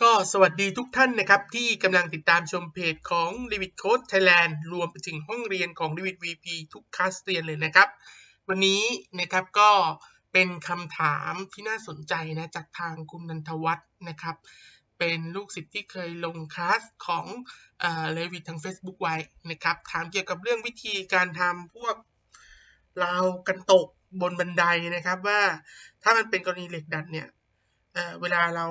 ก็สวัสดีทุกท่านนะครับ ที่กำลังติดตามชมเพจของ r e v i t Code Thailand รวมไปถึงห้องเรียนของ r e v i t VP ทุกคลาสเรียนเลยนะครับ วันนี้นะครับก็เป็นคำถามที่น่าสนใจนะ จากทางคุณนันทวัฒน์นะครับ เป็นลูกศิษย์ที่เคยลงคลาสของเรวิททาง Facebook ไว้นะครับ ถามเกี่ยวกับเรื่องวิธีการทำพวกราวกันตกบนบันไดนะครับว่าถ้ามันเป็นกรณีเหล็กดัดเนี่ยเเวลาเรา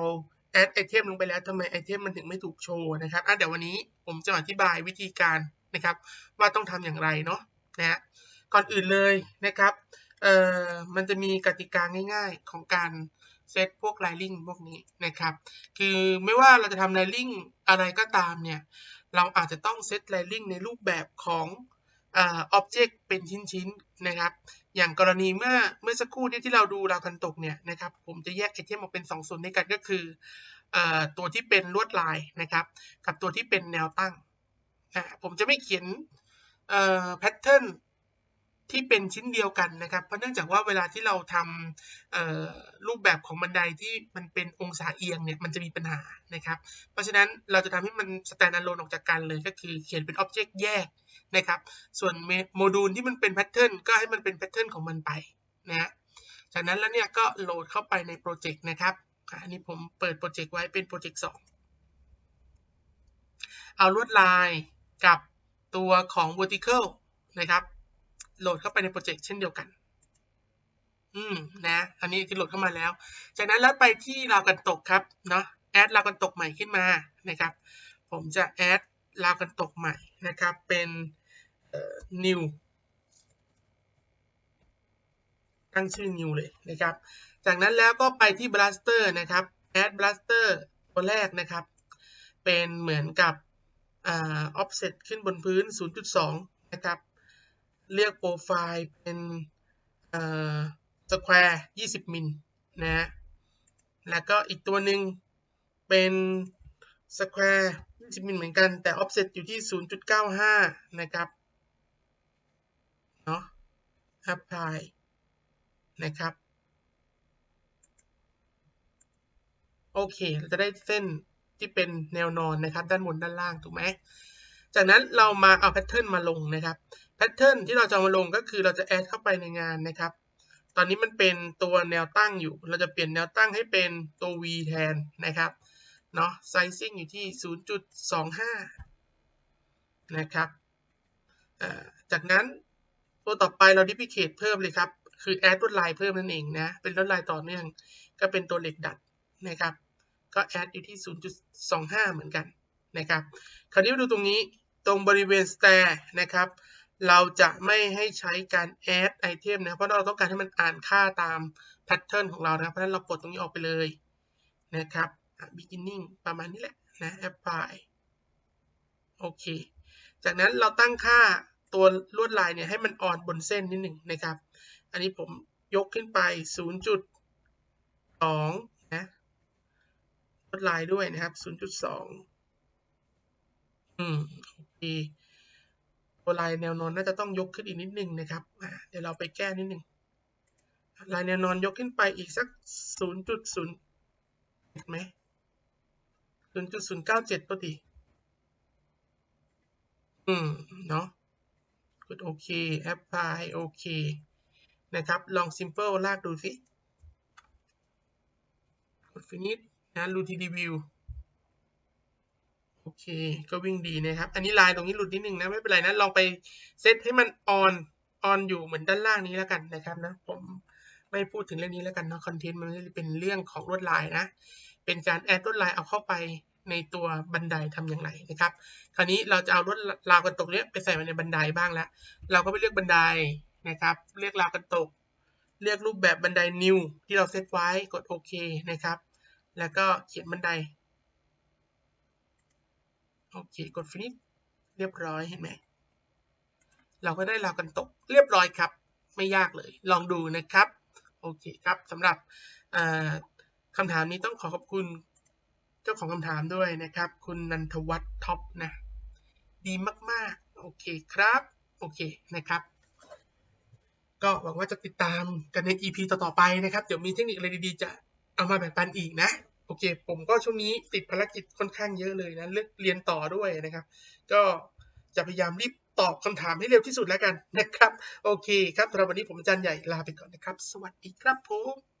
แอดไอเทมลงไปแล้วทำไมไอเทมมันถึงไม่ถูกโชว์นะครับอะเดี๋ยววันนี้ผมจะอธิบายวิธีการนะครับ ว่าต้องทำอย่างไรเนาะนะฮะก่อนอื่นเลยนะครับเอ่อมันจะมีกติกาง่าย ๆ ของการเซตพวกไลลิงพวกนี้นะครับ คือไม่ว่าเราจะทำไลลิงอะไรก็ตามเนี่ย เราอาจจะต้องเซตไลลิงในรูปแบบของ อ็อบเจกต์เป็นชิ้นๆนะครับ อย่างกรณีเมื่อเมื่อสักครู่ที่ที่เราดูราวกันตกเนี่ยนะครับ ผมจะแยกไอเทมออกเป็น 2 ส่วนด้วยกันก็คืออตัวที่เป็นลวดลายนะครับ กับตัวที่เป็นแนวตั้งนะผมจะไม่เขียนแพทเทิร์น ที่เป็นชิ้นเดียวกันนะครับ เพราะเนื่องจากว่าเวลาที่เราทำรูปแบบของบันไดที่มันเป็นองศาเอียงเนี่ยมันจะมีปัญหานะครับ เพราะฉะนั้นเราจะทำให้มันสแตนด์อะโลนออกจากกันเลยก็คือเขียนเป็นอ็อบเจกต์แยกนะครับ ส่วนโมดูลที่มันเป็นแพทเทิร์นก็ให้มันเป็นแพทเทิร์นของมันไปนะจากนั้นแล้วเนี่ยก็โหลดเข้าไปในโปรเจกต์นะครับอันนี้ผมเปิดโปรเจกต์ไว้เป็นโปรเจกต์2เอาลวดลายกับตัวของ vertical นะครับ โหลดเข้าไปในโปรเจกต์เช่นเดียวกัน อืมนะ อันนี้ที่โหลดเข้ามาแล้ว จากนั้นแล้วไปที่ราวกันตกครับเนาะแอดราวกันตกใหม่ขึ้นมานะครับ ผมจะแอดราวกันตกใหม่นะครับ เป็นเอ่อ new ตั้งชื่อ new เลยนะครับ จากนั้นแล้วก็ไปที่ blaster นะครับ add blaster ตัวแรกนะครับ เป็นเหมือนกับอ่า offset ขึ้นบนพื้น 0.2 นะครับ เรียกโปรไฟล์เป็นสแควร์20มิลนะแล้วก็อีกตัวหนึ่งเป็นสแควร์20มิลเหมือนกัน แต่ offset อยู่ที่0.95นะครับเนาะ apply นะครับ โอเค เราจะได้เส้นที่เป็นแนวนอนนะครับ ด้านบนด้านล่าง ถูกไหม จากนั้นเรามาเอาแพทเทิร์นมาลงนะครับ แพทเทิร์นที่เราจะมาลงก็คือเราจะแอดเข้าไปในงานนะครับ ตอนนี้มันเป็นตัวแนวตั้งอยู่ เราจะเปลี่ยนแนวตั้งให้เป็นตัว V แทนนะครับเนาะ sizing อยู่ที่ 0.25 นะครับจากนั้นตัวต่อไปเรา duplicate เพิ่มเลยครับ คือแอดลวดลายเพิ่มนั่นเองนะ เป็นลวดลายต่อเนื่อง ก็เป็นตัวเหล็กดัดนะครับ ก็แอดอยู่ที่ 0.25 เหมือนกันนะครับ คราวนี้มาดูตรงนี้ตรงบริเวณ stair นะครับ เราจะไม่ให้ใช้การ add item นะ เพราะเราต้องการให้มันอ่านค่าตาม pattern ของเรานะเพราะฉะนั้นเราปลดตรงนี้ออกไปเลยนะครับ beginning ประมาณนี้แหละนะ apply โอเค จากนั้นเราตั้งค่าตัวลวดลายเนี่ยให้มันอ่อนบนเส้นนิดหนึ่งนะครับ อันนี้ผมยกขึ้นไป 0.2 นะลวดลายด้วยนะครับ 0.2 อืม โอเค ตัวลายแนวนอนน่าจะต้องยกขึ้นอีกนิดนึงนะครับเดี๋ยวเราไปแก้นิดนึงลายแนวนอนยกขึ้นไปอีกสัก 0.0เห็นไหม0.097พอดีอืม เนาะกดโอเค apply โอเค นะครับ ลอง simple ลากดูสิกด finish นะ routine review โอเค ก็วิ่งดีนะครับ อันนี้ลายตรงนี้หลุดนิดนึงนะ ไม่เป็นไรนะ ลองไปเซตให้มันออนออนอยู่เหมือนด้านล่างนี้แล้วกันนะครับนะ ผมไม่พูดถึงเรื่องนี้แล้วกันเนาะ คอนเทนต์มันเป็นเรื่องของลวดลายนะ เป็นการแอดลวดลายเอาเข้าไปในตัวบันไดทำอย่างไรนะครับ คราวนี้เราจะเอาลวดราวกันตกเนี้ยไปใส่ในบันไดบ้างแล้ว เราก็ไปเลือกบันไดนะครับ เลือกราวกันตก เลือกรูปแบบบันได new ที่เราเซตไว้ กดโอเคนะครับ แล้วก็เขียนบันได โอเคกด finish เรียบร้อยเห็นไหมเราก็ได้ราวกันตกเรียบร้อยครับ ไม่ยากเลย ลองดูนะครับ โอเคครับสำหรับคำถามนี้ต้องขอขอบคุณเจ้าของคำถามด้วยนะครับ คุณนันทวัฒน์ท็อปนะ ดีมากๆ โอเคครับ โอเคนะครับ ก็หวังว่าจะติดตามกันใน EP ต่อๆไปนะครับ เดี๋ยวมีเทคนิคอะไรดีๆ จะเอามาแบ่งปันอีกนะ อเค ผมก็ช่วงนี้ติดภารกิจค่อนข้างเยอะเลยนะเลืองเรียนต่อด้วยนะครับ ก็จะพยายามรีบตอบคำถามให้เร็วที่สุดแล้วกันนะครับ โอเคครับสำหรับวันนี้ผมอาจารย์ใหญ่ลาไปก่อนนะครับ สวัสดีครับผม